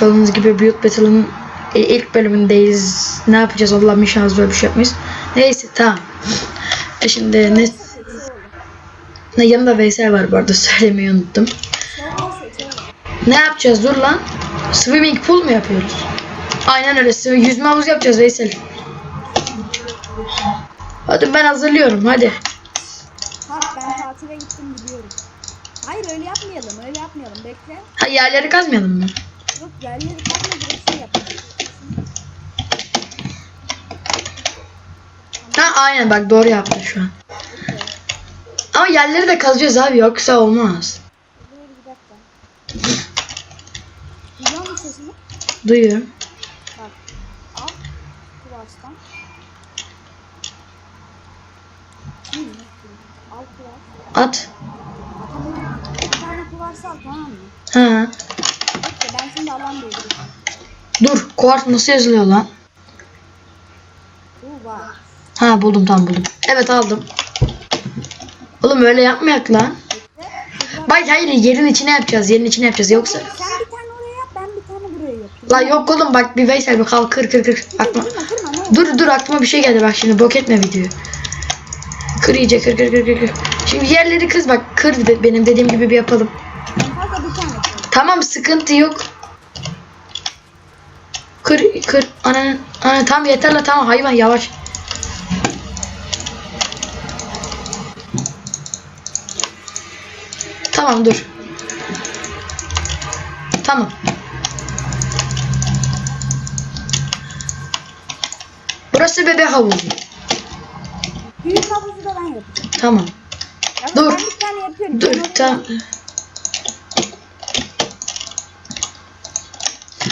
görmüş olduğunuz gibi Build Battle'ın ilk bölümündeyiz. Ne yapacağız Allah'ım inşallah böyle bir şey yapmayız. Neyse tamam. E şimdi ne, ne yanında Veysel var bu arada söylemeyi unuttum. Ne yapacağız dur lan? Swimming pool mu yapıyoruz? Aynen öyle. Yüzme havuzu yapacağız Veysel. Hadi ben hazırlıyorum hadi. Ha ben tatile gittim biliyorum. Hayır öyle yapmayalım öyle yapmayalım bekle. Ha yerleri kazmayalım mı? Yok yerleri bir şey yapalım. Ha aynen bak doğru yaptın şu an. Ama yerleri de kazacağız abi yoksa olmaz. Dur bir dakika. Duyuyor musun sesimi? Duyuyorum. Bak. Al. Kıvaç. At. Bir tane kıvaç al tamam mı? Ha. Ben şimdi alan değilim. Dur. Kuart nasıl yazılıyor lan? Ha buldum tam buldum. Evet aldım. Oğlum öyle yapmayak lan. Bak hayır yerin içine yapacağız. Yerin içine yapacağız yoksa. Sen bir tane oraya yap ben bir tane buraya yapayım. La yok oğlum bak bir Veysel bir kalk kır kır kır. Aklıma. Kırma kırma. Dur dur aklıma bir şey geldi bak şimdi bok etme videoyu. Kır iyice kır kır kır kır. Şimdi yerleri kız bak kır be- benim dediğim gibi bir yapalım. Tamam sıkıntı yok. Kır kır ana ana tam yeter la tamam hayvan yavaş. Tamam dur. Tamam. Burası bebek havuzu. Büyük havuzu da ben yapacağım. Tamam. Ya Dur. Ben bir tane yapıyorum. Dur tamam.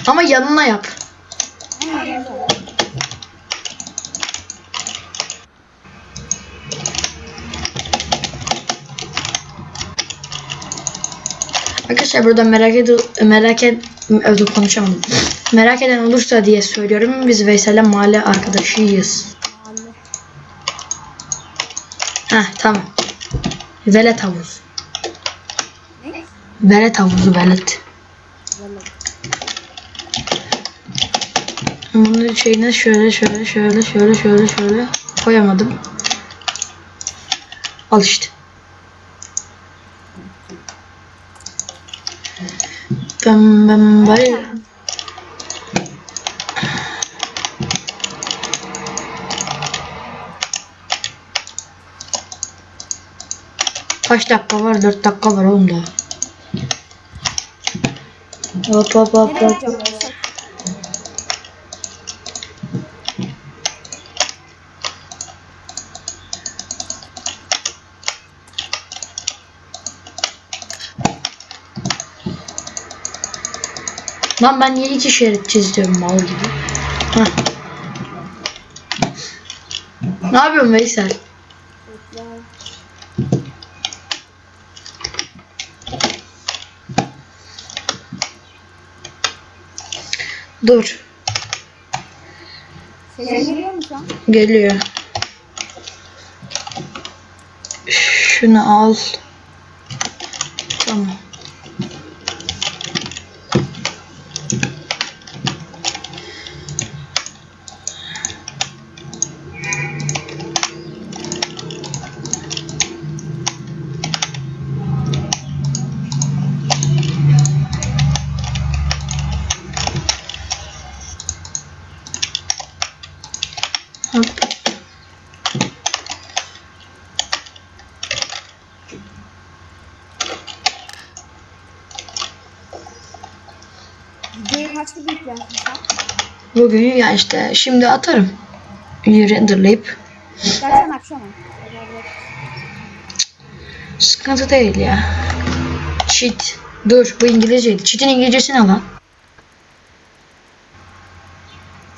Ama yanına yap. Ha. Arkadaşlar burada merak ed merak et ödü konuşamadım. Merak eden olursa diye söylüyorum. Biz Veysel'le mahalle arkadaşıyız. Heh tamam. Velet havuz. Velet havuzu velet. Bunun şeyine şöyle şöyle şöyle şöyle şöyle şöyle koyamadım. Al işte. Ben ben böyle Kaç dakika var? 4 dakika var oğlum daha. Hop hop hop hop. yapacağım orası? Lan ben niye iki şerit çiziyorum mal gibi? Heh. Ne yapıyorsun Veysel? Dur. Sesin geliyor mu şu an? Geliyor. Şunu al. Tamam. Hop. Videoyu kaç gibi yüklersin sen? Bugün ya işte şimdi atarım. Renderlayıp. Dersen akşama. Sıkıntı değil ya. Cheat. Dur bu İngilizceydi. Cheat'in İngilizcesi ne lan?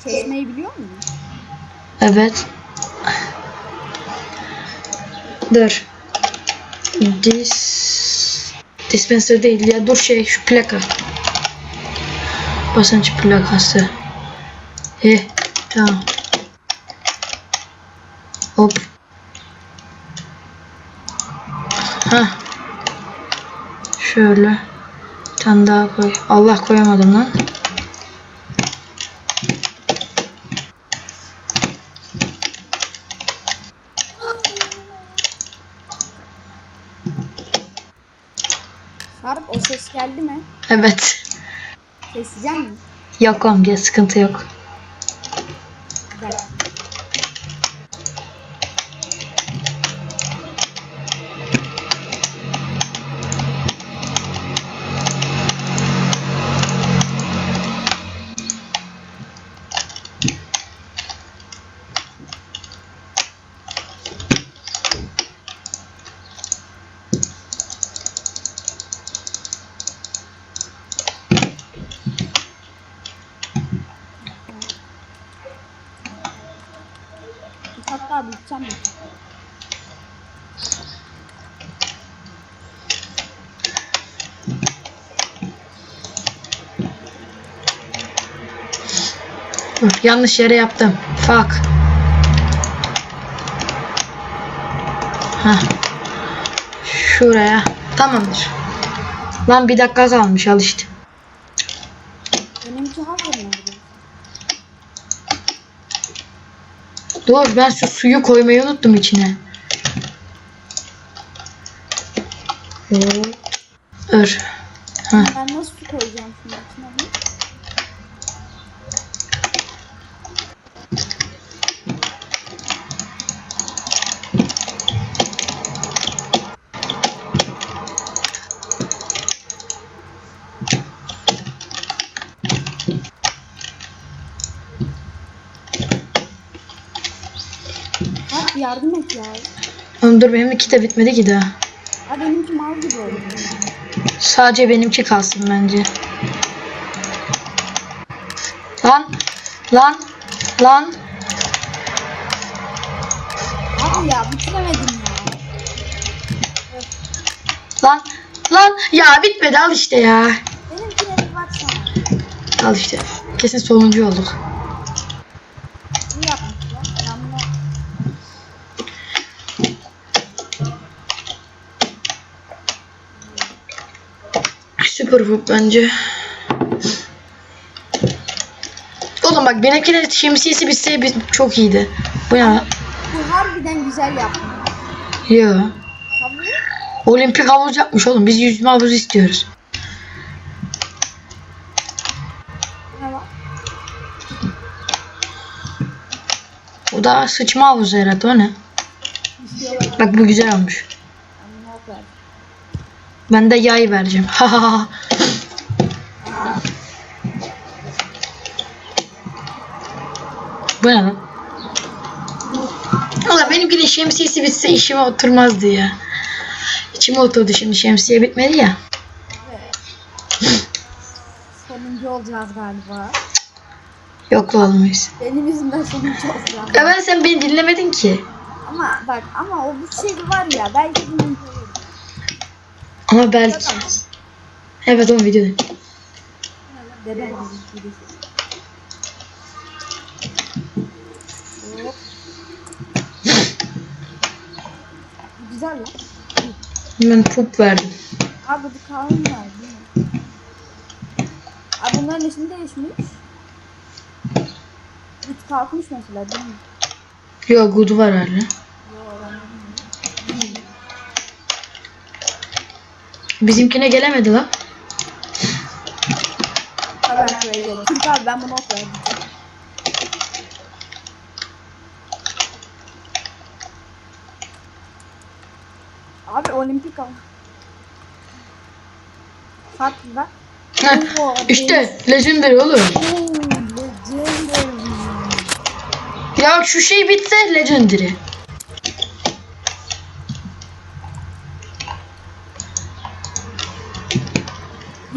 Çeşmeyi biliyor musun? Evet. Dur. Dis dispenser değil ya. Dur şey şu plaka. Basınç plakası. He tamam. Hop. Ha. Şöyle. Bir daha koy. Allah koyamadım lan. Harp o ses geldi mi? Evet. Keseceğim mi? Yok amca sıkıntı yok. Biteceğim mi? Yanlış yere yaptım. Fuck. Hah. Şuraya. Tamamdır. Lan bir dakika kalmış al işte. Benimki hazır mı? Dur ben şu suyu koymayı unuttum içine. Dur. Hah. Ben nasıl su koyacağım içine Bak yardım et ya. Oğlum dur benim iki de bitmedi ki daha. Ha benimki mal gibi oldu. Sadece benimki kalsın bence. Lan. Lan. Lan. Abi ya bitiremedim ya. Lan. Lan. Ya bitmedi al işte ya. Benimkine bir baksana. Al işte. Kesin sonuncu olduk. İyi yapmışlar. Ben bunu Süper bu bence. Oğlum bak benimkinin şemsiyesi bitse bi- çok iyiydi. Bu ne? lan? bu harbiden güzel yapmış. Yo. Tabii. Olimpik havuz yapmış oğlum. Biz yüzme havuzu istiyoruz. Bu da sıçma havuzu herhalde o ne? Bak bu güzel olmuş. Ben bunu ok verdim. Ben de yay vereceğim. Ha ha ha. Bu ne lan? Valla benimkinin şemsiyesi bitse işime oturmazdı ya. İçime oturdu şimdi şemsiye bitmedi ya. Sonuncu olacağız galiba. Yok olmayız. Benim yüzümden sonuncu olacağız. Ya ben sen beni dinlemedin ki. Ama bak ama o bir şey var ya belki olur. Ama belki. Evet o videoda. Dedem birisi. Hop. Bu Güzel lan. Ben pup verdim. Abi bu kahve var değil mi? Abi bunların ismi değişmiş. Git kalkmış mesela değil mi? Yok good var hala. Bizimkine gelemedi lan. Ha, ben. Çünkü abi ben bunu ok verdim. Abi olimpik al. Saat bak. Heh, Oo, işte legendary oğlum. Oo, legendary. Ya şu şey bitse legendary.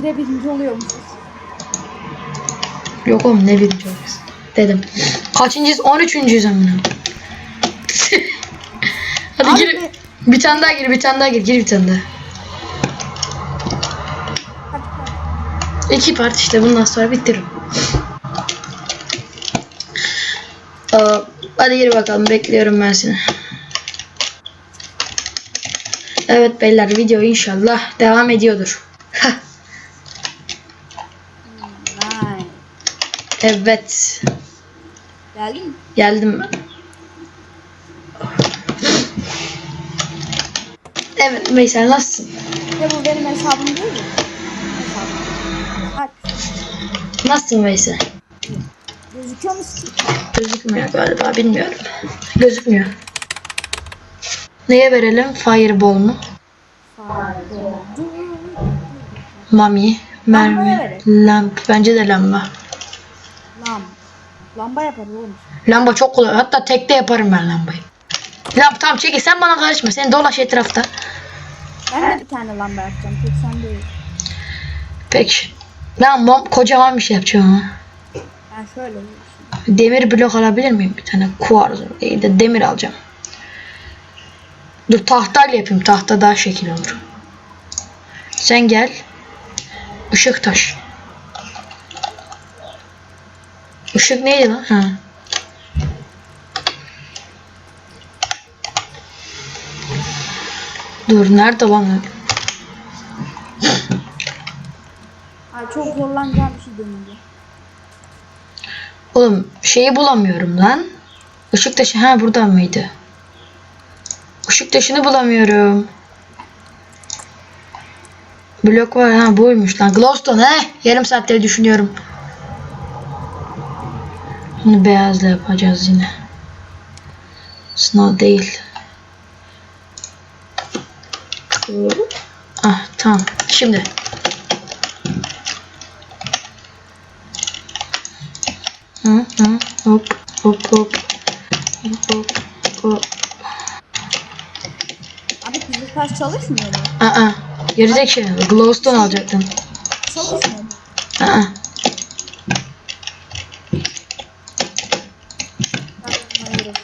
Yine birinci oluyormuşuz. Yok oğlum ne birinci olacağız. Dedim. Kaçıncıyız? 13. amına. Hadi Abi gir. be- Bir tane daha gir, bir tane daha gir. Gir bir tane daha. İki part işte bundan sonra bitiririm. Aa, hadi gir bakalım bekliyorum ben seni. Evet beyler video inşallah devam ediyordur. Evet Geldin mi? geldim. Evet Veysel nasılsın? Ya bu benim hesabım değil mi? Hesabım. Nasılsın Veysel? Gözüküyor musun? Gözükmüyor galiba bilmiyorum. Gözükmüyor. Neye verelim? Fireball mu? Mami, mermi, lamp. Bence de lamba. Lam. Lamba yapar oğlum. Lamba çok kolay. Hatta tekte yaparım ben lambayı. Lamp tamam çekil sen bana karışma. Sen dolaş etrafta. Ben de bir tane lamba yapacağım. Tek sen değil. Peki. Ben bom kocaman bir şey yapacağım ama. Ben şöyle Demir blok alabilir miyim? Bir tane kuarz değil de demir alacağım. Dur tahtayla yapayım. Tahta daha şekil olur. Sen gel. Işık taş. Işık neydi lan? Ha. Dur nerede lan? Ay çok zorlanacağım bir şey deneyeceğim. Oğlum şeyi bulamıyorum lan. Işık taşı ha buradan mıydı? Işık taşını bulamıyorum. Blok var ha buymuş lan. Glowstone he. Yarım saattir düşünüyorum. Bunu beyazla yapacağız yine. Snow değil. Ah tamam. Şimdi. Hı hı hop hop hop hop hop. Abi kızıl taş çalışmıyor mu? Aa, gerizekalı. Glowstone alacaktım. Çalışmıyor mu? Aa, Hayır.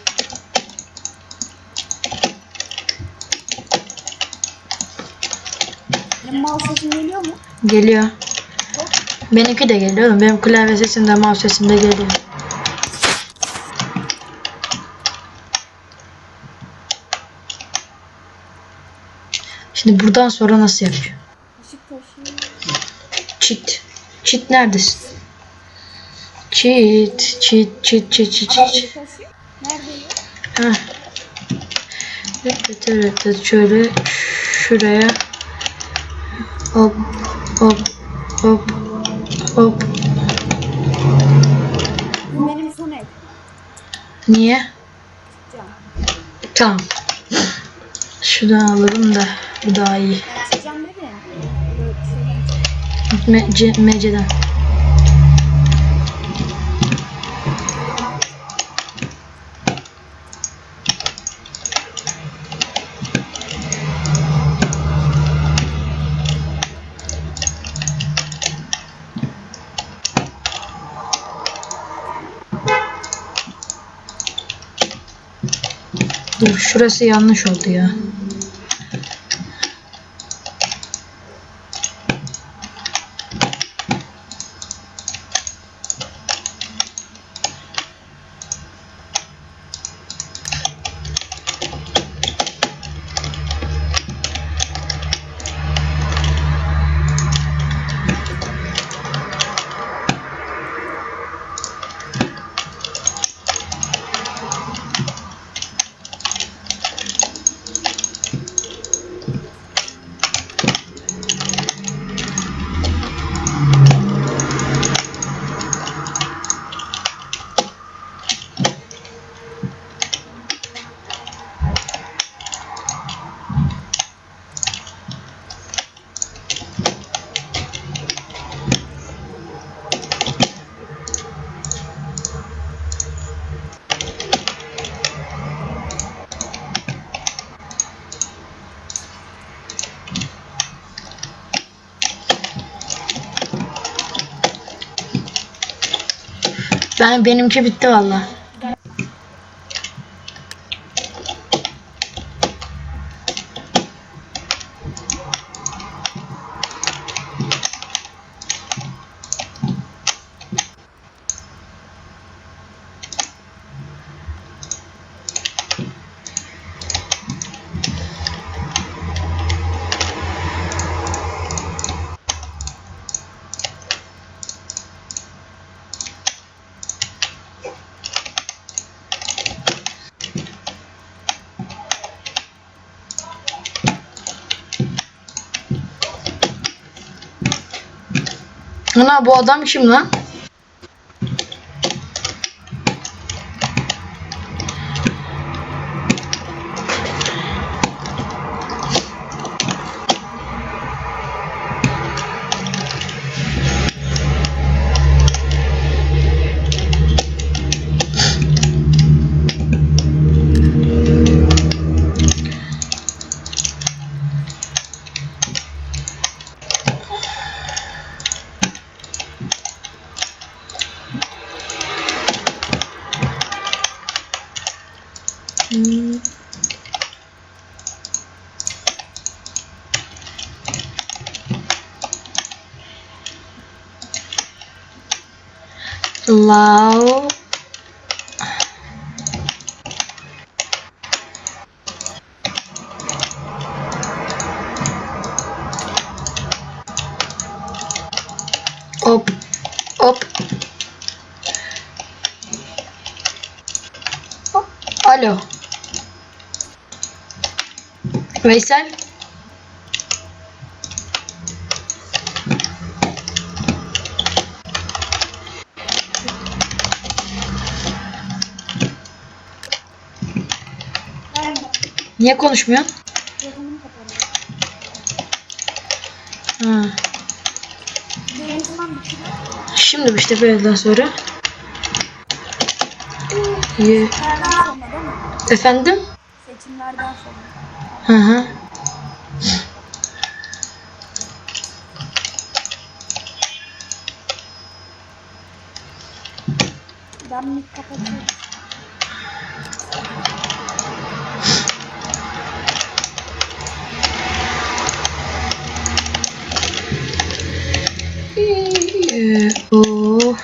Benim mouse sesim geliyor. Benimki de geliyor oğlum. Benim klavye sesim de mouse sesim de geliyor. Şimdi buradan sonra nasıl yapıyor? Çit. Çit neredesin? Çit, çit, çit, çit, çit, çit. Işık taşı. Nerede ya? Heh. Evet, evet, evet. Şöyle şuraya. Hop, hop, hop, hop. Bu benim son ev. Niye? Can. Tamam. Şuradan alırım da bu daha iyi. Ben çıkacağım dedi. Böyle şeyden Me C Mece'den. Şurası yanlış oldu ya. Ben benimki bitti valla. Ana bu adam kim lan? Lao Hop hop Hop. Alo Veysel Ben Niye konuşmuyorsun? Şimdi işte böyleden sonra Ye- sonra mi? Efendim? Seçimlerden sonra. Hı hı. Ben mik kapatıyorum. Ee, o.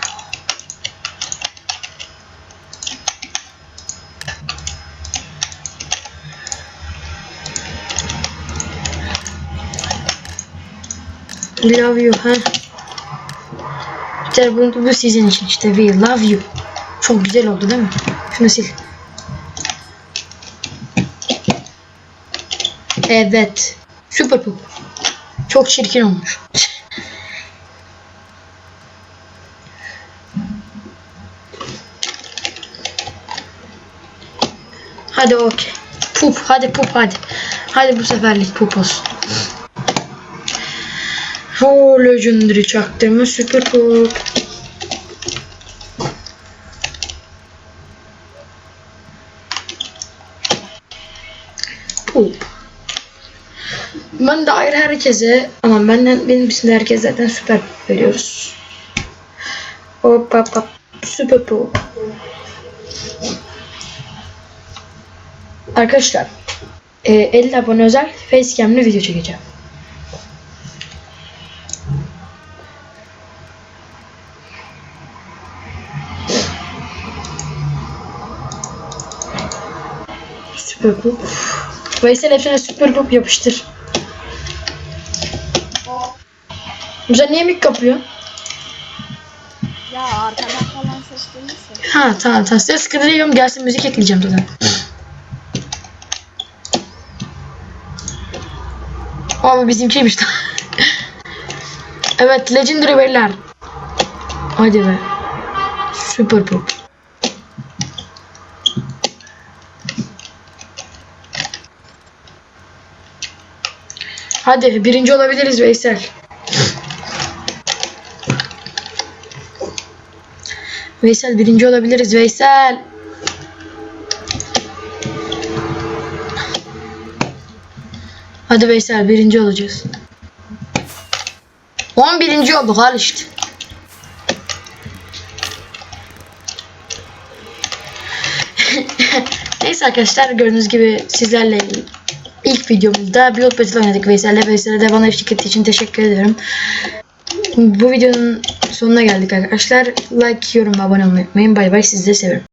Love you ha. İşte bu, bu sizin için işte we love you. Çok güzel oldu değil mi? Şunu sil. Evet. Süper pop. Çok çirkin olmuş. Hadi okey. Pup hadi pup hadi. Hadi bu seferlik pup olsun. O legendary çaktırma süper. Pup. Ben de ayrı herkese ama benden benim için herkes zaten süper veriyoruz. Hop hop hop. Süper pup. Arkadaşlar e, 50 abone özel facecam'lı video çekeceğim. Süper poop. Veysel hepsine süper poop yapıştır. Sen niye mik kapıyor? Ya arkadan falan ses gelirse. Ha tamam tamam. Size sıkıntı değil. Gelsin müzik ekleyeceğim zaten. Abi bizimkiymiş. evet Legendary beyler. Hadi be. Süper pop. Hadi birinci olabiliriz Veysel. Veysel birinci olabiliriz Veysel. Hadi Veysel birinci olacağız. 11. olduk al işte. Neyse arkadaşlar gördüğünüz gibi sizlerle ilk videomuzda Build Battle oynadık Veysel'le. Veysel'e de bana eşlik ettiği için teşekkür ediyorum. Bu videonun sonuna geldik arkadaşlar. Like, yorum ve abone olmayı unutmayın. Bay bay sizi de seviyorum.